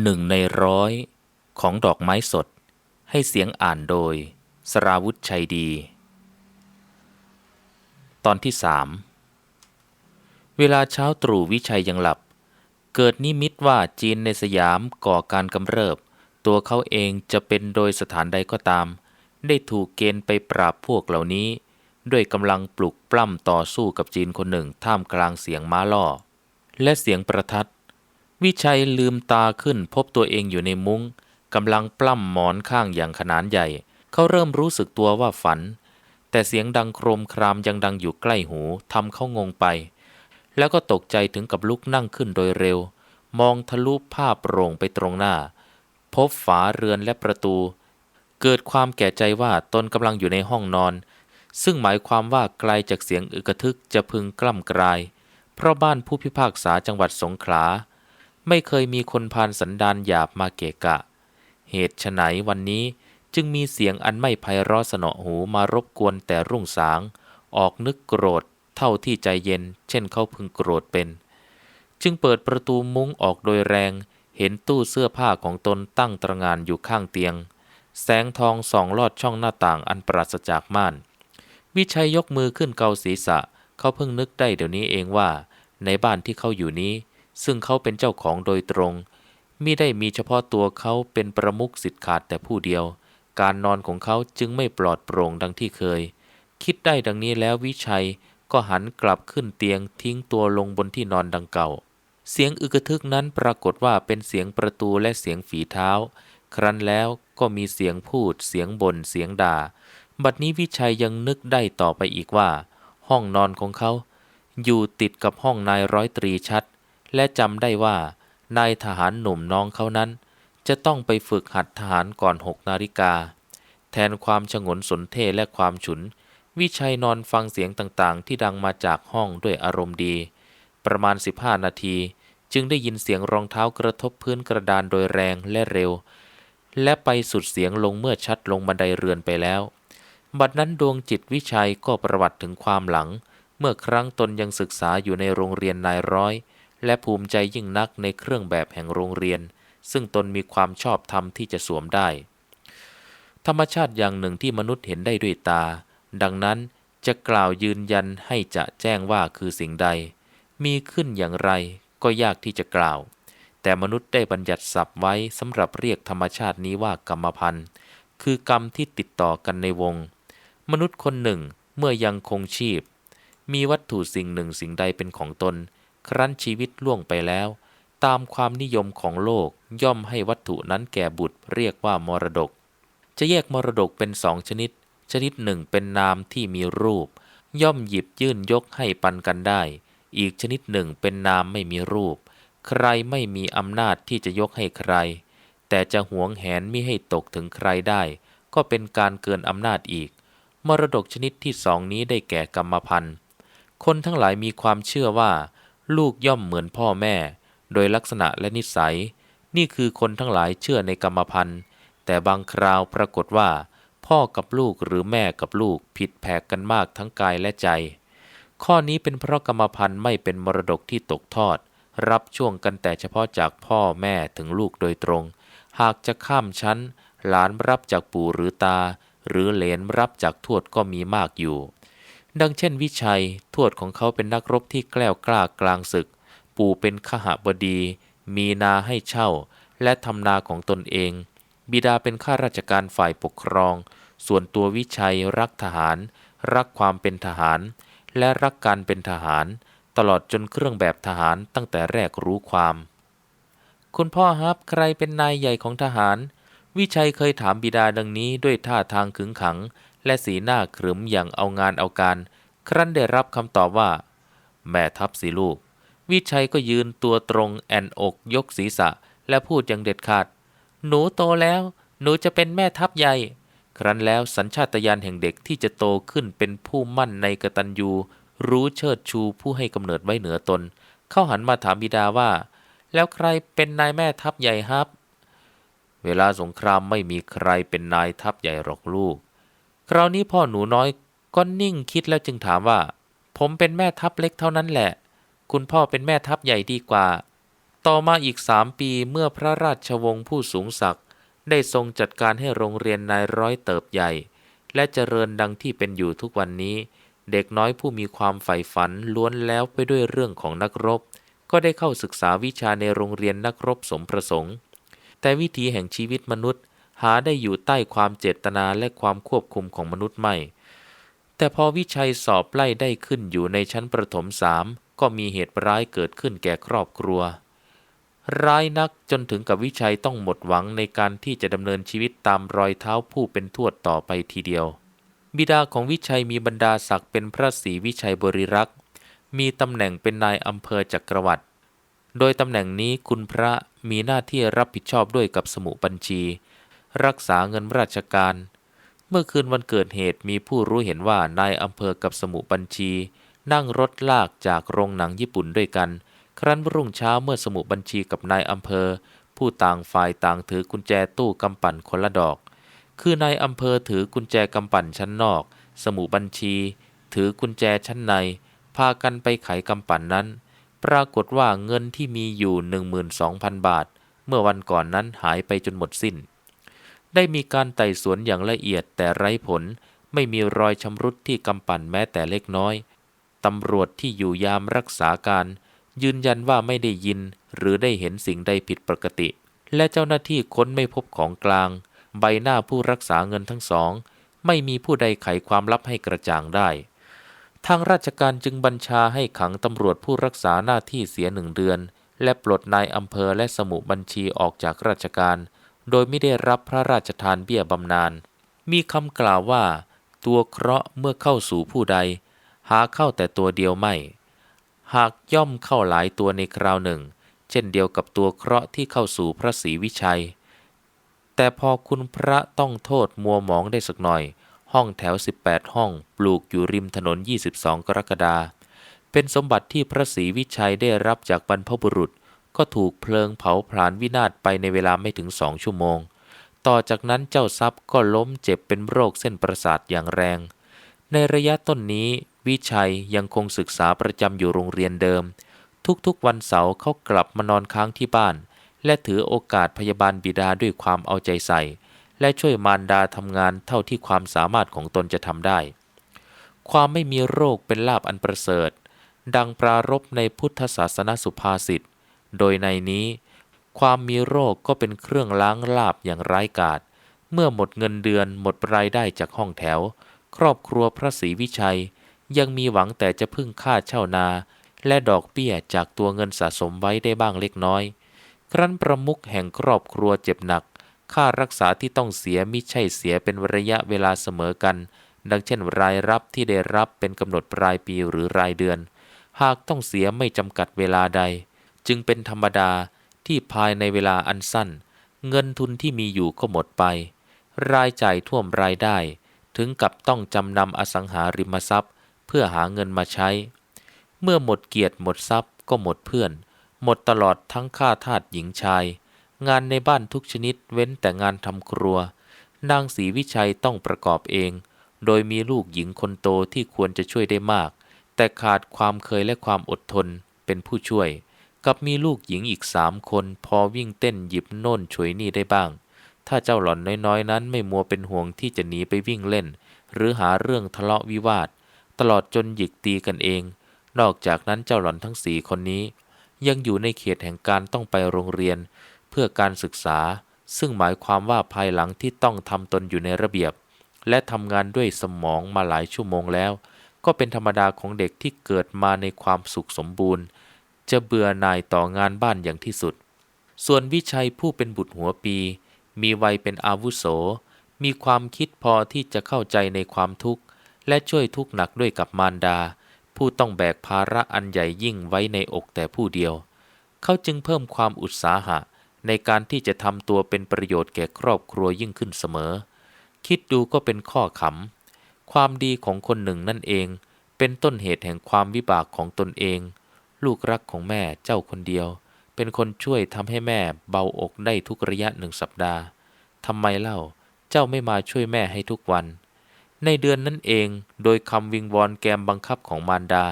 หนึ่งในร้อยของดอกไม้สด ให้เสียงอ่านโดย สราวุธชัยดี ตอนที่สามเวลาเช้าตรู่วิชัยยังหลับ เกิดนิมิตว่าจีนในสยามก่อการกำเริบ ตัวเขาเองจะเป็นโดยสถานใดก็ตาม ได้ถูกเกณฑ์ไปปราบพวกเหล่านี้ ด้วยกำลังปลุกปล้ำต่อสู้กับจีนคนหนึ่งท่ามกลางเสียงม้าล่อ และเสียงประทัด วิชัยลืมตาขึ้นพบตัวเองอยู่ในมุง้งกำลังปล้ำหมอนข้างอย่างขนานใหญ่ เขาเริ่มรู้สึกตัวว่าฝัน แต่เสียงดังโครมครามยังดังอยู่ใกล้หูทำเขางงไป แล้วก็ตกใจถึงกับลุกนั่งขึ้นโดยเร็ว มองทะลุภาพโปร่งไปตรงหน้า พบฝาเรือนและประตู เกิดความแก่ใจว่าตนกำลังอยู่ในห้องนอน ซึ่งหมายความว่าไกลจากเสียงอึกทึกจะพึงกล่ำกลาย เพราะบ้านผู้พิพากษาจังหวัดสงขลา ไม่เคยมีคนพานสันดานหยาบมาเกะกะ เหตุฉไฉนวันนี้จึงมีเสียงอันไม่ไพเราะสนอหูมารบกวนแต่รุ่งสาง ออกนึกโกรธเท่าที่ใจเย็น เช่นเขาพึงโกรธเป็น จึงเปิดประตูมุ้งออกโดยแรง เห็นตู้เสื้อผ้าของตนตั้งตระงานอยู่ข้างเตียง แสงทองส่องลอดช่องหน้าต่างอันปราศจากม่าน วิชัยยกมือขึ้นเกาศีรษะ เขาเพิ่งนึกได้เดี๋ยวนี้เองว่า ในบ้านที่เขาอยู่นี้ ซึ่งเขาเป็นเจ้าของโดยตรงมิได้มีเฉพาะตัวเขาเป็นประมุขสิทธิ์ขาดแต่ผู้เดียว การนอนของเขาจึงไม่ปลอดโปร่งดังที่เคย คิดได้ดังนี้แล้ววิชัยก็หันกลับขึ้นเตียงทิ้งตัวลงบนที่นอนดังเก่า เสียงอึกทึกนั้นปรากฏว่าเป็นเสียงประตูและเสียงฝีเท้า ครั้นแล้วก็มีเสียงพูด เสียงบน่นเสียงด่า บัดนี้วิชัยยังนึกได้ต่อไปอีกว่า ห้องนอนของเขา อยู่ติดกับห้องนายร้อยตรีชัด และจำได้ว่านายทหารหนุ่มน้องเขานั้น จะต้องไปฝึกหัดทหารก่อนหกนาฬิกา แทนความฉงนสนเทและความฉุน วิชัยนอนฟังเสียงต่างๆ ที่ดังมาจากห้องด้วยอารมณ์ดี ประมาณ 15 นาที จึงได้ยินเสียงรองเท้ากระทบพื้นกระดานโดยแรงและเร็ว และไปสุดเสียงลงเมื่อชัดลงบันไดเรือนไปแล้ว บัดนั้นดวงจิตวิชัยก็ประวัติถึงความหลัง เมื่อครั้งตนยังศึกษาอยู่ในโรงเรียนนายร้อย และภูมิใจยิ่งนักในเครื่องแบบแห่งโรงเรียน ซึ่งตนมีความชอบธรรมที่จะสวมได้ ธรรมชาติอย่างหนึ่งที่มนุษย์เห็นได้ด้วยตา ดังนั้นจะกล่าวยืนยันให้จะแจ้งว่าคือสิ่งใด มีขึ้นอย่างไรก็ยากที่จะกล่าว แต่มนุษย์ได้บัญญัติศัพท์ไว้สำหรับเรียกธรรมชาตินี้ว่ากรรมพันธ์คือกรรมที่ติดต่อกันในวง มนุษย์คนหนึ่งเมื่อยังคงชีพ มีวัตถุสิ่งหนึ่งสิ่งใดเป็นของตน ครั้นชีวิตล่วงไปแล้ว ตามความนิยมของโลกย่อมให้วัตถุนั้นแก่บุตรเรียกว่ามรดก จะแยกมรดกเป็นสองชนิด ชนิดหนึ่งเป็นนามที่มีรูป ย่อมหยิบยื่นยกให้ปันกันได้ อีกชนิดหนึ่งเป็นนามไม่มีรูป ใครไม่มีอำนาจที่จะยกให้ใคร แต่จะหวงแหนมิให้ตกถึงใครได้ ก็เป็นการเกินอำนาจอีก มรดกชนิดที่สองนี้ได้แก่กรรมพันธ์คนทั้งหลายมีความเชื่อว่า ลูกย่อมเหมือนพ่อแม่ โดยลักษณะและนิสัย นี่คือคนทั้งหลายเชื่อในกรรมพันธ์แต่บางคราวปรากฏว่า พ่อกับลูกหรือแม่กับลูกผิดแผกกันมากทั้งกายและใจ ข้อนี้เป็นเพราะกรรมพันธ์ไม่เป็นมรดกที่ตกทอด รับช่วงกันแต่เฉพาะจากพ่อแม่ถึงลูกโดยตรง หากจะข้ามชั้น หลานรับจากปู่หรือตา หรือเหลนรับจากทวดก็มีมากอยู่ ดังเช่นวิชัย ทวดของเขาเป็นนักรบที่แกล้วกล้ากลางศึก ปู่เป็นขหบดี มีนาให้เช่า และทำนาของตนเอง บิดาเป็นข้าราชการฝ่ายปกครอง ส่วนตัววิชัยรักทหาร รักความเป็นทหาร และรักการเป็นทหาร ตลอดจนเครื่องแบบทหารตั้งแต่แรกรู้ความ คุณพ่อครับใครเป็นนายใหญ่ของทหาร วิชัยเคยถามบิดาดังนี้ด้วยท่าทางขึงขัง และสีหน้าขรึมอย่างเอางานเอาการ ครั้นได้รับคำตอบว่า แม่ทัพสิลูก วิชัยก็ยืนตัวตรงแอนอกยกศีรษะ และพูดอย่างเด็ดขาด หนูโตแล้ว หนูจะเป็นแม่ทัพใหญ่ ครั้นแล้วสัญชาตญาณแห่งเด็กที่จะโตขึ้นเป็นผู้มั่นในกตัญญูรู้เชิดชูผู้ให้กำเนิดไว้เหนือตน เข้าหันมาถามบิดาว่า แล้วใครเป็นนายแม่ทัพใหญ่ครับ เวลาสงครามไม่มีใครเป็นนายทัพใหญ่หรอกลูก คราวนี้พ่อหนูน้อยก็นิ่งคิดแล้วจึงถามว่า ผมเป็นแม่ทัพเล็กเท่านั้นแหละ คุณพ่อเป็นแม่ทัพใหญ่ดีกว่า ต่อมาอีกสามปีเมื่อพระราชวงศ์ผู้สูงศักดิ์ได้ทรงจัดการให้โรงเรียนนายร้อยเติบใหญ่ และเจริญดังที่เป็นอยู่ทุกวันนี้ เด็กน้อยผู้มีความใฝ่ฝันล้วนแล้วไปด้วยเรื่องของนักรบ ก็ได้เข้าศึกษาวิชาในโรงเรียนนักรบสมประสงค์ แต่วิถีแห่งชีวิตมนุษย์ หาได้อยู่ใต้ความเจตนาและความควบคุมของมนุษย์ไม่ แต่พอวิชัยสอบไล่ได้ขึ้นอยู่ในชั้นประถมสามก็มีเหตุร้ายเกิดขึ้นแก่ครอบครัว ร้ายนักจนถึงกับวิชัยต้องหมดหวังในการที่จะดำเนินชีวิตตามรอยเท้าผู้เป็นทวดต่อไปทีเดียว บิดาของวิชัยมีบรรดาศักดิ์เป็นพระศรีวิชัยบริรักษ์ มีตำแหน่งเป็นนายอำเภอจักรวรรดิโดยตำแหน่งนี้คุณพระมีหน้าที่รับผิดชอบด้วยกับสมุบัญชี รักษาเงินราชการ เมื่อคืนวันเกิดเหตุมีผู้รู้เห็นว่านายอำเภอกับสมุบัญชี นั่งรถลากจากโรงหนังญี่ปุ่นด้วยกัน ครั้นรุ่งเช้าเมื่อสมุบัญชีกับนายอำเภอ ผู้ต่างฝ่ายต่างถือกุญแจตู้กำปั่นคนละดอก คือนายอำเภอถือกุญแจกำปั่นชั้นนอก สมุบัญชี ถือกุญแจชั้นใน พากันไปไขกำปั่นนั้น ปรากฏว่าเงินที่มีอยู่ 12,000 บาท เมื่อวันก่อนนั้นหายไปจนหมดสิ้น ได้มีการไต่สวนอย่างละเอียดแต่ไร้ผล ไม่มีรอยชำรุดที่กำปั่นแม้แต่เล็กน้อย ตำรวจที่อยู่ยามรักษาการ ยืนยันว่าไม่ได้ยินหรือได้เห็นสิ่งใดผิดปกติ และเจ้าหน้าที่ค้นไม่พบของกลาง ใบหน้าผู้รักษาเงินทั้งสอง ไม่มีผู้ใดไขความลับให้กระจ่างได้ ทางราชการจึงบัญชาให้ขังตำรวจผู้รักษาหน้าที่เสียหนึ่งเดือน และปลดนายอำเภอและสมุบัญชีออกจากราชการ โดยไม่ได้รับพระราชทานเบี้ยบำนาญ มีคำกล่าวว่า ตัวเคราะห์เมื่อเข้าสู่ผู้ใด หาเข้าแต่ตัวเดียวไม่ หากย่อมเข้าหลายตัวในคราวหนึ่ง เช่นเดียวกับตัวเคราะห์ที่เข้าสู่พระศรีวิชัย แต่พอคุณพระต้องโทษมัวหมองได้สักหน่อย ห้องแถว 18 ห้อง ปลูกอยู่ริมถนน 22 กรกฎาเป็นสมบัติที่พระศรีวิชัยได้รับจากบรรพบุรุษ ก็ถูกเพลิงเผาผลาญวินาศไปในเวลาไม่ถึงสองชั่วโมง ต่อจากนั้นเจ้าทรัพย์ก็ล้มเจ็บเป็นโรคเส้นประสาทอย่างแรง ในระยะต้นนี้วิชัยยังคงศึกษาประจำอยู่โรงเรียนเดิม ทุกๆวันเสาร์เขากลับมานอนค้างที่บ้าน และถือโอกาสพยาบาลบิดาด้วยความเอาใจใส่ และช่วยมารดาทำงานเท่าที่ความสามารถของตนจะทำได้ ความไม่มีโรคเป็นลาบอันประเสริฐ ดังปรารบในพุทธศาสนสุภาษิต โดยในนี้ ความมีโรคก็เป็นเครื่องล้างลาบอย่างร้ายกาจเมื่อหมดเงินเดือนหมดรายได้จากห้องแถว ครอบครัวพระศรีวิชัย ยังมีหวังแต่จะพึ่งค่าเช่านา และดอกเบี้ยจากตัวเงินสะสมไว้ได้บ้างเล็กน้อย ครั้นประมุขแห่งครอบครัวเจ็บหนัก ค่ารักษาที่ต้องเสียมิใช่เสียเป็นระยะเวลาเสมอกัน ดังเช่นรายรับที่ได้รับเป็นกำหนดปลายปีหรือรายเดือน หากต้องเสียไม่จำกัดเวลาใด จึงเป็นธรรมดาที่ภายในเวลาอันสั้น เงินทุนที่มีอยู่ก็หมดไป รายจ่ายท่วมรายได้ ถึงกับต้องจำนำอสังหาริมทรัพย์ เพื่อหาเงินมาใช้ เมื่อหมดเกียรติหมดทรัพย์ก็หมดเพื่อน หมดตลอดทั้งค่าทาสหญิงชาย งานในบ้านทุกชนิดเว้นแต่งานทำครัว นางศรีวิชัยต้องประกอบเอง โดยมีลูกหญิงคนโตที่ควรจะช่วยได้มาก แต่ขาดความเคยและความอดทนเป็นผู้ช่วย กับมีลูกหญิงอีกสามคนพอวิ่งเต้นหยิบโน่นฉวยนี่ได้บ้าง ถ้าเจ้าหล่อนน้อยๆ นั้นไม่มัวเป็นห่วงที่จะหนีไปวิ่งเล่น หรือหาเรื่องทะเลาะวิวาท ตลอดจนหยิกตีกันเอง นอกจากนั้นเจ้าหล่อนทั้งสี่คนนี้ ยังอยู่ในเขตแห่งการต้องไปโรงเรียน เพื่อการศึกษา ซึ่งหมายความว่าภายหลังที่ต้องทำตนอยู่ในระเบียบ และทำงานด้วยสมองมาหลายชั่วโมงแล้ว ก็เป็นธรรมดาของเด็กที่เกิดมาในความสุขสมบูรณ์ จะเบื่อหน่ายต่องานบ้านอย่างที่สุด ส่วนวิชัยผู้เป็นบุตรหัวปี มีวัยเป็นอาวุโส มีความคิดพอที่จะเข้าใจในความทุกข์ และช่วยทุกข์หนักด้วยกับมารดา ผู้ต้องแบกภาระอันใหญ่ยิ่งไว้ในอกแต่ผู้เดียว เขาจึงเพิ่มความอุตสาหะในการที่จะทำตัวเป็นประโยชน์แก่ครอบครัวยิ่งขึ้นเสมอ คิดดูก็เป็นข้อขำความดีของคนหนึ่งนั่นเอง เป็นต้นเหตุแห่งความวิบากของตนเอง ลูกรักของแม่เจ้าคนเดียว เป็นคนช่วยทำให้แม่เบาอกได้ทุกระยะหนึ่งสัปดาห์ทำไมเล่าเจ้าไม่มาช่วยแม่ให้ทุกวัน ในเดือนนั้นเองโดยคำวิงวอนแกมบังคับของมารดา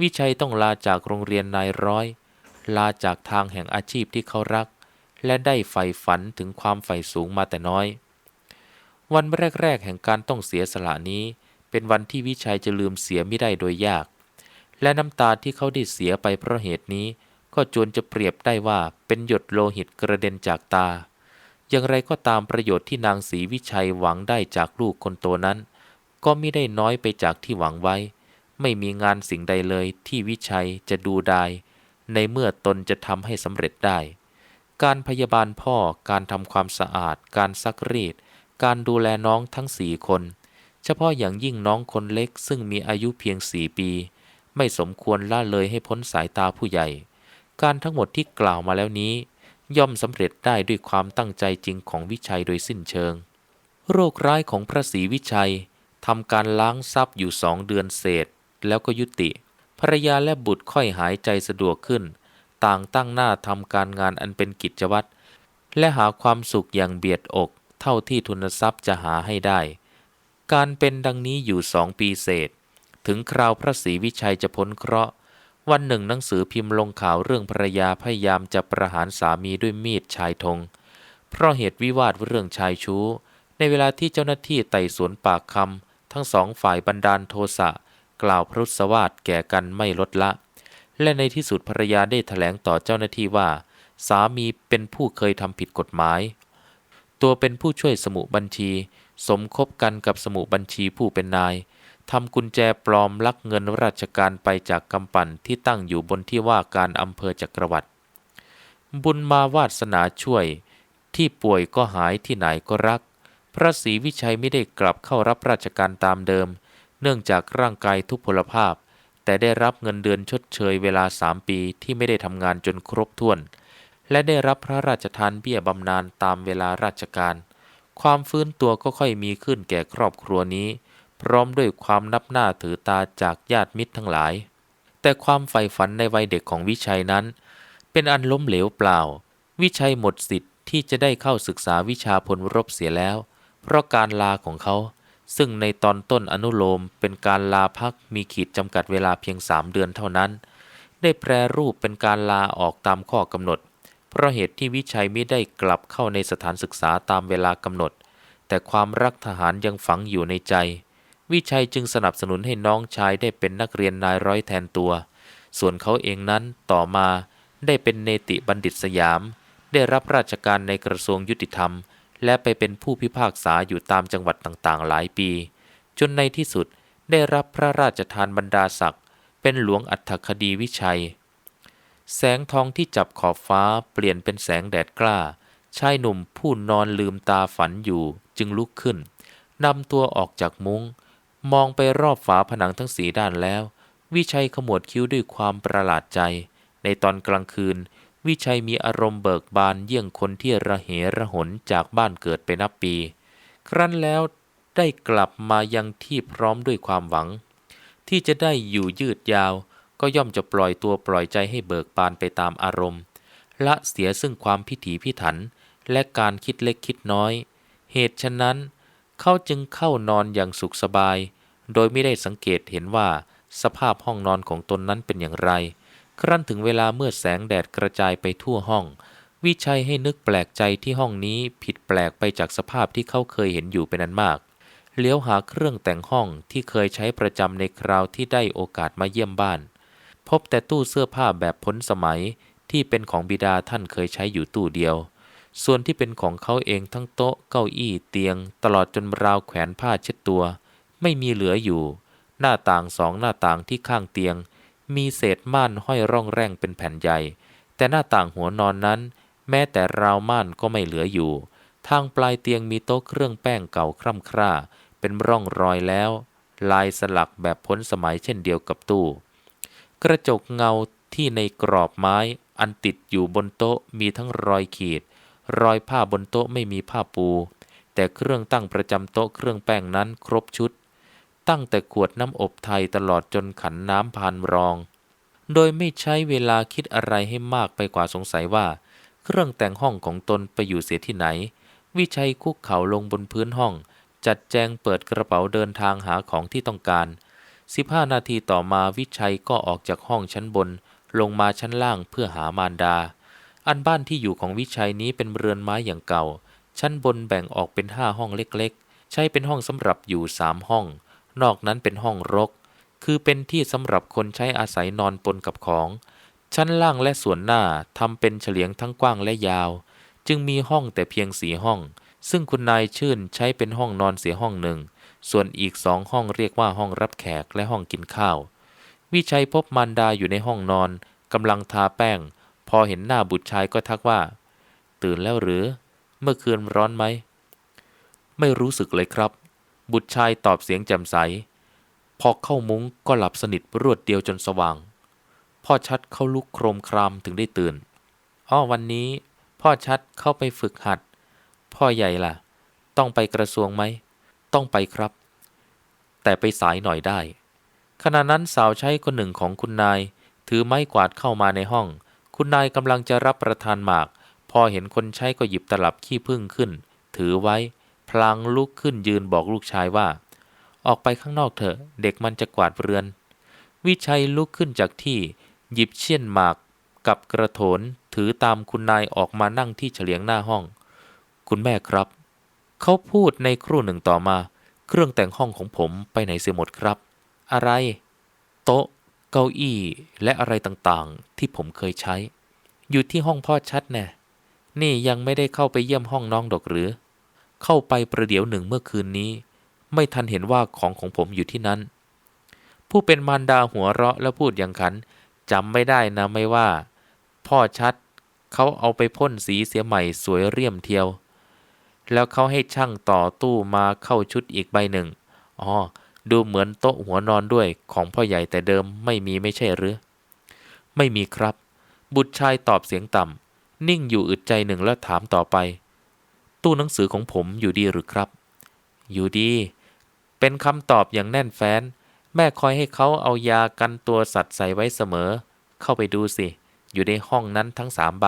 วิชัยต้องลาจากโรงเรียนนายร้อย ลาจากทางแห่งอาชีพที่เขารัก และได้ใฝ่ฝันถึงความใฝ่สูงมาแต่น้อย วันแรกๆแห่งการต้องเสียสละนี้ เป็นวันที่วิชัยจะลืมเสียไม่ได้โดยยาก และน้ำตาที่เขาได้เสียไปเพราะเหตุนี้ ก็จวนจะเปรียบได้ว่าเป็นหยดโลหิตกระเด็นจากตา อย่างไรก็ตามประโยชน์ที่นางศรีวิชัยหวังได้จากลูกคนโตนั้น ก็ไม่ได้น้อยไปจากที่หวังไว้ ไม่มีงานสิ่งใดเลยที่วิชัยจะดูได้ในเมื่อตนจะทำให้สำเร็จได้ การพยาบาลพ่อ การทำความสะอาด การซักรีด การดูแลน้องทั้งสี่คน เฉพาะอย่างยิ่งน้องคนเล็กซึ่งมีอายุเพียงสี่ปี ไม่สมควรละเลยให้พ้นสายตาผู้ใหญ่ การทั้งหมดที่กล่าวมาแล้วนี้ ย่อมสำเร็จได้ด้วยความตั้งใจจริงของวิชัยโดยสิ้นเชิง โรคร้ายของพระศรีวิชัยทำการล้างทรัพย์อยู่สองเดือนเศษ แล้วก็ยุติภรรยาและบุตรค่อยหายใจสะดวกขึ้น ต่างตั้งหน้าทำการงานอันเป็นกิจวัตรและหาความสุขอย่างเบียดอก เท่าที่ทุนทรัพย์จะหาให้ได้ การเป็นดังนี้อยู่สองปีเศษ ถึงคราวพระศรีวิชัยจะพ้นเคราะห์ วันหนึ่งหนังสือพิมพ์ลงข่าวเรื่องภรรยาพยายามจะประหารสามีด้วยมีดชายธง เพราะเหตุวิวาทเรื่องชายชู้ ในเวลาที่เจ้าหน้าที่ไต่สวนปากคำทั้งสองฝ่ายบันดาลโทสะกล่าวพรุษวาทแก่กันไม่ลดละ และในที่สุดภรรยาได้ถแถลงต่อเจ้าหน้าที่ว่า สามีเป็นผู้เคยทำผิดกฎหมาย ตัวเป็นผู้ช่วยสมุบัญชี สมคบกันกับสมุบัญชีผู้เป็นนาย ทำกุญแจปลอมลักเงินราชการไปจากกำปั่นที่ตั้งอยู่บนที่ว่าการอำเภอจักรวรรดิบุญมาวาสนาช่วย ที่ป่วยก็หายที่ไหนก็รัก พระศรีวิชัยไม่ได้กลับเข้ารับราชการตามเดิม เนื่องจากร่างกายทุพพลภาพ แต่ได้รับเงินเดือนชดเชยเวลาสามปีที่ไม่ได้ทำงานจนครบถ้วน และได้รับพระราชทานเบี้ยบำนาญตามเวลาราชการ ความฟื้นตัวก็ค่อยมีขึ้นแก่ครอบครัวนี้ พร้อมด้วยความนับหน้าถือตาจากญาติมิตรทั้งหลาย แต่ความใฝ่ฝันในวัยเด็กของวิชัยนั้น เป็นอันล้มเหลวเปล่า วิชัยหมดสิทธิ์ที่จะได้เข้าศึกษาวิชาพลรบเสียแล้ว เพราะการลาของเขาซึ่งในตอนต้นอนุโลมเป็นการลาพักมีขีดจำกัดเวลาเพียงสามเดือนเท่านั้น ได้แปรรูปเป็นการลาออกตามข้อกำหนด เพราะเหตุที่วิชัยไม่ได้กลับเข้าในสถานศึกษาตามเวลากำหนด แต่ความรักทหารยังฝังอยู่ในใจ วิชัยจึงสนับสนุนให้น้องชายได้เป็นนักเรียนนายร้อยแทนตัว ส่วนเขาเองนั้นต่อมาได้เป็นเนติบัณฑิตสยาม ได้รับราชการในกระทรวงยุติธรรม และไปเป็นผู้พิพากษาอยู่ตามจังหวัดต่างๆ หลายปี จนในที่สุดได้รับพระราชทานบรรดาศักดิ์เป็นหลวงอัฏฐคดีวิชัย แสงทองที่จับขอบฟ้าเปลี่ยนเป็นแสงแดดกล้า ชายหนุ่มผู้นอนลืมตาฝันอยู่จึงลุกขึ้นนำตัวออกจากมุง้ง มองไปรอบฝาผนังทั้งสีด้านแล้ว วิชัยขมวดคิ้วด้วยความประหลาดใจ ในตอนกลางคืน วิชัยมีอารมณ์เบิกบานเยี่ยงคนที่ระเหระหนจากบ้านเกิดไปนับปี ครั้นแล้วได้กลับมายังที่พร้อมด้วยความหวัง ที่จะได้อยู่ยืดยาว ก็ย่อมจะปล่อยตัวปล่อยใจให้เบิกบานไปตามอารมณ์ ละเสียซึ่งความพิถีพิถัน และการคิดเล็กคิดน้อย เหตุฉะนั้น เขาจึงเข้านอนอย่างสุขสบาย โดยไม่ได้สังเกตเห็นว่าสภาพห้องนอนของตนนั้นเป็นอย่างไร ครั้นถึงเวลาเมื่อแสงแดดกระจายไปทั่วห้อง วิชัยให้นึกแปลกใจที่ห้องนี้ผิดแปลกไปจากสภาพที่เขาเคยเห็นอยู่เป็นอันมาก เลี้ยวหาเครื่องแต่งห้องที่เคยใช้ประจำในคราวที่ได้โอกาสมาเยี่ยมบ้าน พบแต่ตู้เสื้อผ้าแบบพ้นสมัยที่เป็นของบิดาท่านเคยใช้อยู่ตู้เดียว ส่วนที่เป็นของเขาเองทั้งโต๊ะเก้าอี้เตียง ตลอดจนราวแขวนผ้าเช็ดตัว ไม่มีเหลืออยู่ หน้าต่างสองหน้าต่างที่ข้างเตียง มีเศษม่านห้อยร่องแร่งเป็นแผ่นใหญ่ แต่หน้าต่างหัวนอนนั้น แม้แต่ราวม่านก็ไม่เหลืออยู่ ทางปลายเตียงมีโต๊ะเครื่องแป้งเก่าคร่ำคร่า เป็นร่องรอยแล้ว ลายสลักแบบพ้นสมัยเช่นเดียวกับตู้ กระจกเงาที่ในกรอบไม้อันติดอยู่บนโต๊ะมีทั้งรอยขีด รอยผ้าบนโต๊ะไม่มีผ้าปู แต่เครื่องตั้งประจำโต๊ะเครื่องแป้งนั้นครบชุด ตั้งแต่ขวดน้ำอบไทยตลอดจนขันน้ำพานรอง โดยไม่ใช้เวลาคิดอะไรให้มากไปกว่าสงสัยว่า เครื่องแต่งห้องของตนไปอยู่เสียที่ไหน วิชัยคุกเข่าลงบนพื้นห้อง จัดแจงเปิดกระเป๋าเดินทางหาของที่ต้องการ 15 นาทีต่อมาวิชัยก็ออกจากห้องชั้นบน ลงมาชั้นล่างเพื่อหามารดา อันบ้านที่อยู่ของวิชัยนี้เป็นเรือนไม้อย่างเก่า ชั้นบนแบ่งออกเป็นห้าห้องเล็กๆ ใช้เป็นห้องสำหรับอยู่สามห้อง นอกนั้นเป็นห้องรก คือเป็นที่สำหรับคนใช้อาศัยนอนปนกับของ ชั้นล่างและส่วนหน้าทำเป็นเฉลียงทั้งกว้างและยาว จึงมีห้องแต่เพียงสีห้อง ซึ่งคุณนายชื่นใช้เป็นห้องนอนเสียห้องหนึ่ง ส่วนอีกสองห้องเรียกว่าห้องรับแขกและห้องกินข้าว วิชัยพบมารดาอยู่ในห้องนอนกำลังทาแป้ง พอเห็นหน้าบุตรชายก็ทักว่า ตื่นแล้วหรือ เมื่อคืนร้อนไหม ไม่รู้สึกเลยครับ บุตรชายตอบเสียงแจ่มใส พอเข้ามุ้งก็หลับสนิทรวดเดียวจนสว่าง พ่อชัดเข้าลุกโครมครามถึงได้ตื่นอ้อวันนี้ พ่อชัดเข้าไปฝึกหัด พ่อใหญ่ล่ะ ต้องไปกระทรวงไหม ต้องไปครับ แต่ไปสายหน่อยได้ ขณะนั้นสาวใช้คนหนึ่งของคุณนาย ถือไม้กวาดเข้ามาในห้อง คุณนายกำลังจะรับประทานหมาก พอเห็นคนใช้ก็หยิบตลับขี้ผึ้งขึ้น ถือไว้ พลางลุกขึ้นยืนบอกลูกชายว่า ออกไปข้างนอกเถอะ เด็กมันจะกวาดเรือน วิชัยลุกขึ้นจากที่ หยิบเชี่ยนหมาก กับกระโถน ถือตามคุณนายออกมานั่งที่เฉลียงหน้าห้อง คุณแม่ครับ เขาพูดในครู่หนึ่งต่อมา เครื่องแต่งห้องของผมไปไหนเสียหมดครับ อะไร โต๊ะ เก้าอี้และอะไรต่างๆ ที่ผมเคยใช้ อยู่ที่ห้องพ่อชัดแน่นี่ยังไม่ได้เข้าไปเยี่ยมห้องน้องดอกหรือ เข้าไปประเดี๋ยวหนึ่งเมื่อคืนนี้ ไม่ทันเห็นว่าของของผมอยู่ที่นั้น ผู้เป็นมารดาหัวเราะและพูดอย่างขันจำไม่ได้นะไม่ว่า พ่อชัดเขาเอาไปพ่นสีเสียใหม่สวยเรียมเทียว แล้วเขาให้ช่างต่อตู้มาเข้าชุดอีกใบหนึ่งอ๋อ ดูเหมือนโต๊ะหัวนอนด้วยของพ่อใหญ่แต่เดิมไม่มีไม่ใช่หรือ ไม่มีครับ บุตรชายตอบเสียงต่ำนิ่งอยู่อึดใจหนึ่งแล้วถามต่อไป ตู้หนังสือของผมอยู่ดีหรือครับ อยู่ดี เป็นคำตอบอย่างแน่นแฟ้น แม่คอยให้เขาเอายากันตัวสัตว์ใส่ไว้เสมอ เข้าไปดูสิ อยู่ในห้องนั้นทั้งสามใบ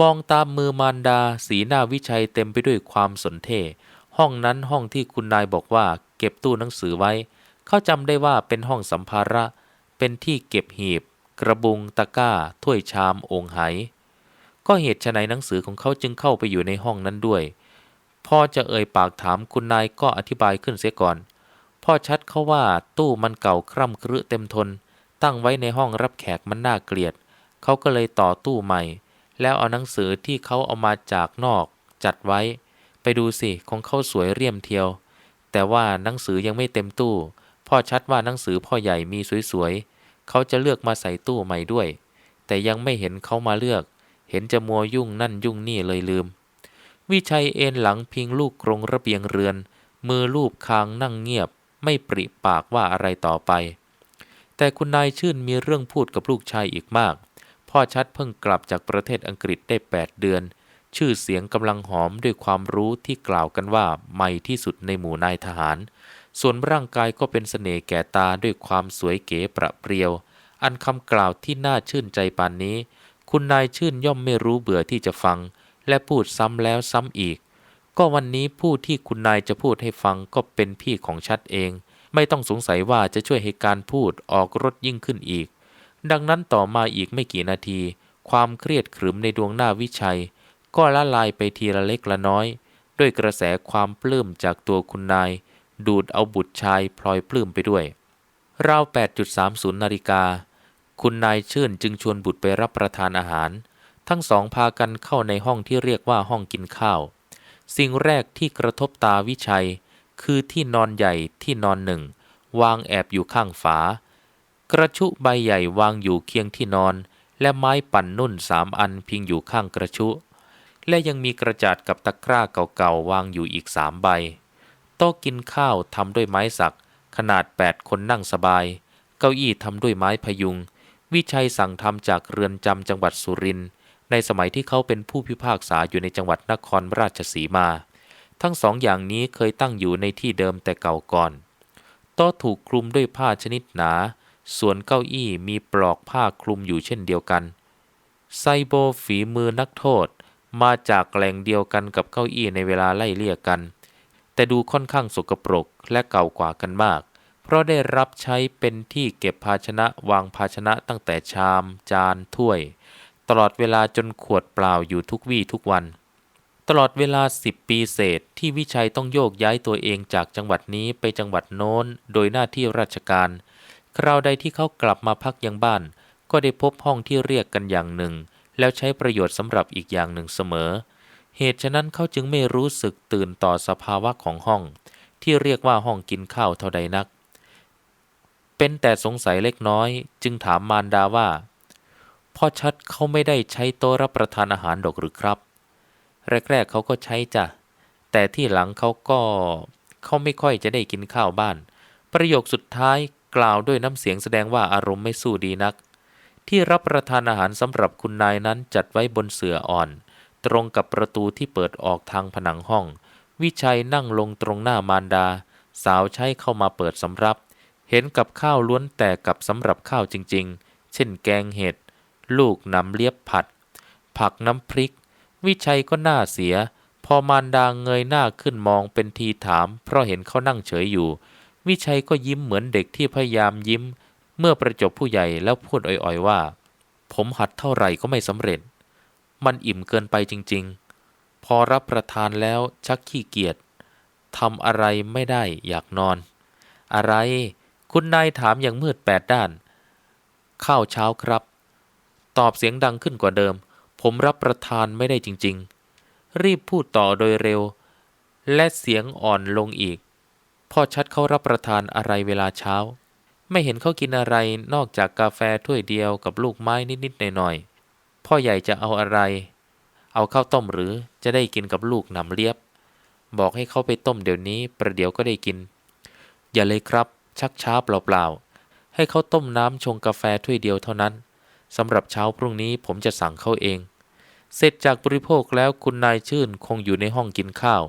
มองตามมือมารดาสีหน้าวิชัยเต็มไปด้วยความสนเท่ห้องนั้นห้องที่คุณนายบอกว่า ก็บตู้หนังสือไว้ เขาจำได้ว่าเป็นห้องสัมภาระ เป็นที่เก็บหีบ กระบุงตะกร้า ถ้วยชามองไหก็เหตุไฉนหนังสือของเขาจึงเข้าไปอยู่ในห้องนั้นด้วย พ่อจะเอ่ยปากถามคุณนายก็อธิบายขึ้นเสียก่อน พ่อชัดเขาว่าตู้มันเก่าคร่ำครึเต็มทน ตั้งไว้ในห้องรับแขกมันน่าเกลียด เขาก็เลยต่อตู้ใหม่ แล้วเอาหนังสือที่เขาเอามาจากนอก จัดไว้ ไปดูสิของเขาสวยเรียมเทียว แต่ว่าหนังสือยังไม่เต็มตู้ พ่อชัดว่าหนังสือพ่อใหญ่มีสวยๆ เขาจะเลือกมาใส่ตู้ใหม่ด้วย แต่ยังไม่เห็นเขามาเลือก เห็นจะมัวยุ่งนั่นยุ่งนี่เลยลืม วิชัยเอนหลังพิงลูกกรงระเบียงเรือน มือลูบคางนั่งเงียบ ไม่ปริปากว่าอะไรต่อไป แต่คุณนายชื่นมีเรื่องพูดกับลูกชายอีกมาก พ่อชัดเพิ่งกลับจากประเทศอังกฤษได้ 8 เดือน ชื่อเสียงกำลังหอมด้วยความรู้ที่กล่าวกันว่าใหม่ที่สุดในหมู่นายทหาร ส่วนร่างกายก็เป็นเสน่ห์แก่ตาด้วยความสวยเก๋ประเปรียว อันคำกล่าวที่น่าชื่นใจปานนี้ คุณนายชื่นย่อมไม่รู้เบื่อที่จะฟัง และพูดซ้ำแล้วซ้ำอีก ก็วันนี้ผู้ที่คุณนายจะพูดให้ฟังก็เป็นพี่ของชัดเอง ไม่ต้องสงสัยว่าจะช่วยให้การพูดออกรถยิ่งขึ้นอีก ดังนั้นต่อมาอีกไม่กี่นาที ความเครียดขรึมในดวงหน้าวิชัย ก็ละลายไปทีละเล็กละน้อย ด้วยกระแสความปลื้มจากตัวคุณนาย ดูดเอาบุตรชายพลอยปลื้มไปด้วยราว 8.30 นาฬิกา คุณนายชื่นจึงชวนบุตรไปรับประทานอาหาร ทั้งสองพากันเข้าในห้องที่เรียกว่าห้องกินข้าว สิ่งแรกที่กระทบตาวิชัย คือที่นอนใหญ่ที่นอนหนึ่ง วางแอบอยู่ข้างฝา กระชุใบใหญ่วางอยู่เคียงที่นอน และไม้ปั่นนุ่นสามอันพิงอยู่ข้างกระชุ และยังมีกระจาดกับตะกร้าเก่าๆวางอยู่อีกสามใบ โต๊ะกินข้าวทำด้วยไม้สัก ขนาด 8 คนนั่งสบาย เก้าอี้ทำด้วยไม้พยุง วิชัยสั่งทำจากเรือนจำจังหวัดสุรินทร์ในสมัยที่เขาเป็นผู้พิพากษาอยู่ในจังหวัดนครราชสีมา ทั้งสองอย่างนี้เคยตั้งอยู่ในที่เดิมแต่เก่าก่อน โต๊ะถูกคลุมด้วยผ้าชนิดหนา ส่วนเก้าอี้มีปลอกผ้าคลุมอยู่เช่นเดียวกัน ไซโบฝีมือนักโทษ มาจากแหล่งเดียวกันกับเก้าอี้ในเวลาไล่เลี่ยกัน แต่ดูค่อนข้างสกปรกและเก่ากว่ากันมาก เพราะได้รับใช้เป็นที่เก็บภาชนะวางภาชนะตั้งแต่ชาม จาน ถ้วย ตลอดเวลาจนขวดเปล่าอยู่ทุกวี่ทุกวัน ตลอดเวลาสิบปีเศษที่วิชัยต้องโยกย้ายตัวเองจากจังหวัดนี้ไปจังหวัดโน้น โดยหน้าที่ราชการ คราวใดที่เขากลับมาพักยังบ้าน ก็ได้พบห้องที่เรียกกันอย่างหนึ่ง แล้วใช้ประโยชน์สำหรับอีกอย่างหนึ่งเสมอ เหตุฉะนั้นเขาจึงไม่รู้สึกตื่นต่อสภาวะของห้อง ที่เรียกว่าห้องกินข้าวเท่าใดนัก เป็นแต่สงสัยเล็กน้อย จึงถามมารดาว่าพ่อชัดเขาไม่ได้ใช้โต๊ะรับประทานอาหารดอกหรือครับ แรกๆเขาก็ใช้จ้ะแต่ที่หลังเขาก็เขาไม่ค่อยจะได้กินข้าวบ้าน ประโยคสุดท้ายกล่าวด้วยน้ำเสียงแสดงว่าอารมณ์ไม่สู้ดีนัก ที่รับประทานอาหารสำหรับคุณนายนั้นจัดไว้บนเสื่ออ่อน ตรงกับประตูที่เปิดออกทางผนังห้อง วิชัยนั่งลงตรงหน้ามารดา สาวใช้เข้ามาเปิดสำรับ เห็นกับข้าวล้วนแต่กับสำหรับข้าวจริง ๆ เช่นแกงเห็ด ลูกน้ำเลียบผัด ผักน้ำพริก วิชัยก็น่าเสีย พอมารดาเงยหน้าขึ้นมองเป็นทีถาม เพราะเห็นเขานั่งเฉยอยู่ วิชัยก็ยิ้มเหมือนเด็กที่พยายามยิ้ม เมื่อประจบผู้ใหญ่แล้วพูดอ่อยๆว่า ผมหัดเท่าไหร่ก็ไม่สำเร็จ มันอิ่มเกินไปจริงๆ พอรับประทานแล้วชักขี้เกียจทำอะไรไม่ได้อยากนอน อะไรคุณนายถามอย่างมืดแปดด้าน ข้าวเช้าครับ ตอบเสียงดังขึ้นกว่าเดิม ผมรับประทานไม่ได้จริงๆ รีบพูดต่อโดยเร็ว และเสียงอ่อนลงอีกพ่อชัดเขารับประทานอะไรเวลาเช้า ไม่เห็นเขากินอะไรนอกจากกาแฟถ้วยเดียวกับลูกไม้นิดๆหน่อยๆพ่อใหญ่จะเอาอะไร เอาข้าวต้มหรือจะได้กินกับลูกหนำเลียบ บอกให้เขาไปต้มเดี๋ยวนี้ประเดี๋ยวก็ได้กิน อย่าเลยครับ ชักช้าเปล่าๆให้เขาต้มน้ำชงกาแฟถ้วยเดียวเท่านั้นสำหรับเช้าพรุ่งนี้ผมจะสั่งเขาเอง เสร็จจากบริโภคแล้วคุณนายชื่นคงอยู่ในห้องกินข้าว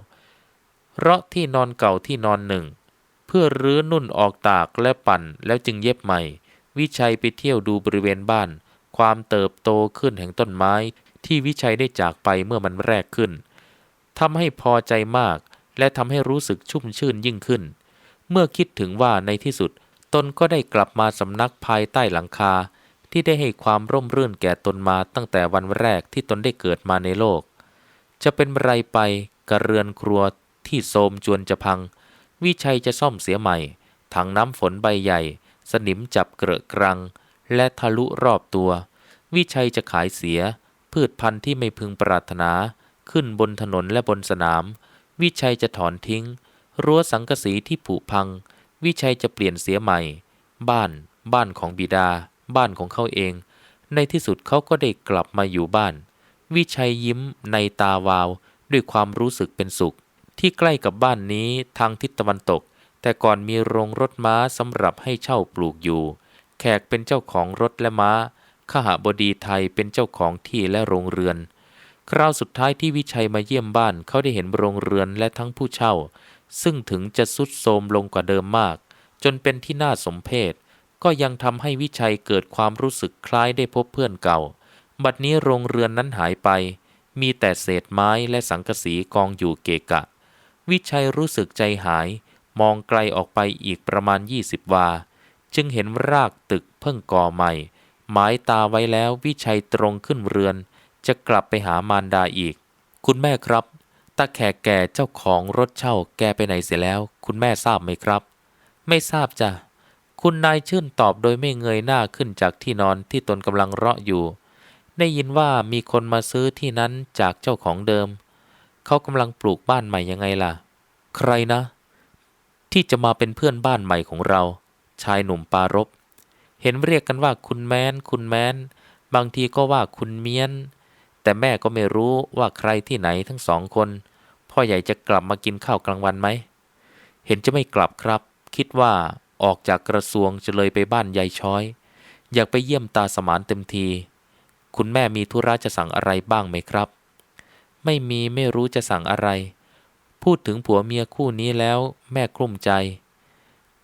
เราะที่นอนเก่าที่นอนหนึ่ง เพื่อรื้อนุ่นออกตากและปั่นแล้วจึงเย็บใหม่ วิชัยไปเที่ยวดูบริเวณบ้าน ความเติบโตขึ้นแห่งต้นไม้ ที่วิชัยได้จากไปเมื่อมันแรกขึ้นทำให้พอใจมาก และทำให้รู้สึกชุ่มชื่นยิ่งขึ้น เมื่อคิดถึงว่าในที่สุด ตนก็ได้กลับมาสำนักภายใต้หลังคา ที่ได้ให้ความร่มรื่นแก่ตนมาตั้งแต่วันแรกที่ตนได้เกิดมาในโลก จะเป็นไรไปกระเรือนครัวที่โทมจวนจะพัง วิชัยจะซ่อมเสียใหม่ถังน้ำฝนใบใหญ่ สนิมจับเกระกรัง และทะลุรอบตัว วิชัยจะขายเสีย พืชพันธุ์ที่ไม่พึงปรารถนา ขึ้นบนถนนและบนสนาม วิชัยจะถอนทิ้ง รั้วสังกะสีที่ผุพัง วิชัยจะเปลี่ยนเสียใหม่ บ้าน บ้านของบิดา บ้านของเขาเอง ในที่สุดเขาก็ได้กลับมาอยู่บ้าน วิชัยยิ้มในตาวาว ด้วยความรู้สึกเป็นสุข ที่ใกล้กับบ้านนี้ทางทิศตะวันตก แต่ก่อนมีโรงรถม้าสำหรับให้เช่าปลูกอยู่ แขกเป็นเจ้าของรถและม้าข้าหบดีไทยเป็นเจ้าของที่และโรงเรือน คราวสุดท้ายที่วิชัยมาเยี่ยมบ้านเขาได้เห็นโรงเรือนและทั้งผู้เช่า ซึ่งถึงจะสุดโทมลงกว่าเดิมมาก จนเป็นที่น่าสมเพชก็ยังทำให้วิชัยเกิดความรู้สึกคล้ายได้พบเพื่อนเก่า บัดนี้โรงเรือนนั้นหายไป มีแต่เศษไม้และสังกะสีกองอยู่เกะกะ วิชัยรู้สึกใจหาย มองไกลออกไปอีกประมาณ 20 วา จึงเห็นรากตึกเพิ่งก่อใหม่ หมายตาไว้แล้ววิชัยตรงขึ้นเรือน จะกลับไปหามารดาอีก คุณแม่ครับตาแขกแก่เจ้าของรถเช่าแกไปไหนเสียแล้ว คุณแม่ทราบไหมครับ ไม่ทราบจ้ะคุณนายชื่นตอบโดยไม่เงยหน้าขึ้นจากที่นอนที่ตนกำลังเราะอยู่ ได้ยินว่ามีคนมาซื้อที่นั้นจากเจ้าของเดิม เขากำลังปลูกบ้านใหม่ยังไงล่ะ ใครนะ ที่จะมาเป็นเพื่อนบ้านใหม่ของเรา ชายหนุ่มปารบเห็นเรียกกันว่าคุณแม้น คุณแม้น บางทีก็ว่าคุณเมียน แต่แม่ก็ไม่รู้ว่าใครที่ไหนทั้งสองคน พ่อใหญ่จะกลับมากินข้าวกลางวันไหม เห็นจะไม่กลับครับ คิดว่าออกจากกระทรวงจะเลยไปบ้านยายช้อย อยากไปเยี่ยมตาสมานเต็มที คุณแม่มีธุระจะสั่งอะไรบ้างไหมครับ ไม่มีไม่รู้จะสั่งอะไร พูดถึงผัวเมียคู่นี้แล้วแม่กลุ้มใจ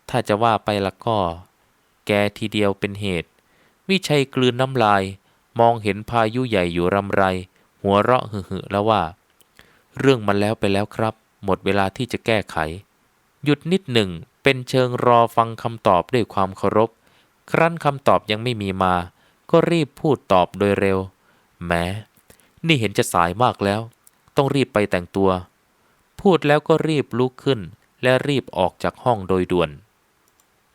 ถ้าจะว่าไปละก็ แกทีเดียวเป็นเหตุ วิชัยกลืนน้ำลาย มองเห็นพายุใหญ่อยู่รำไร หัวเราะหึ่แล้วว่า เรื่องมันแล้วไปแล้วครับ หมดเวลาที่จะแก้ไข หยุดนิดหนึ่งเป็นเชิงรอฟังคำตอบด้วยความเคารพ ครั้นคำตอบยังไม่มีมา ก็รีบพูดตอบโดยเร็วแม้ นี่เห็นจะสายมากแล้ว ต้องรีบไปแต่งตัว พูดแล้วก็รีบลุกขึ้น และรีบออกจากห้องโดยด่วน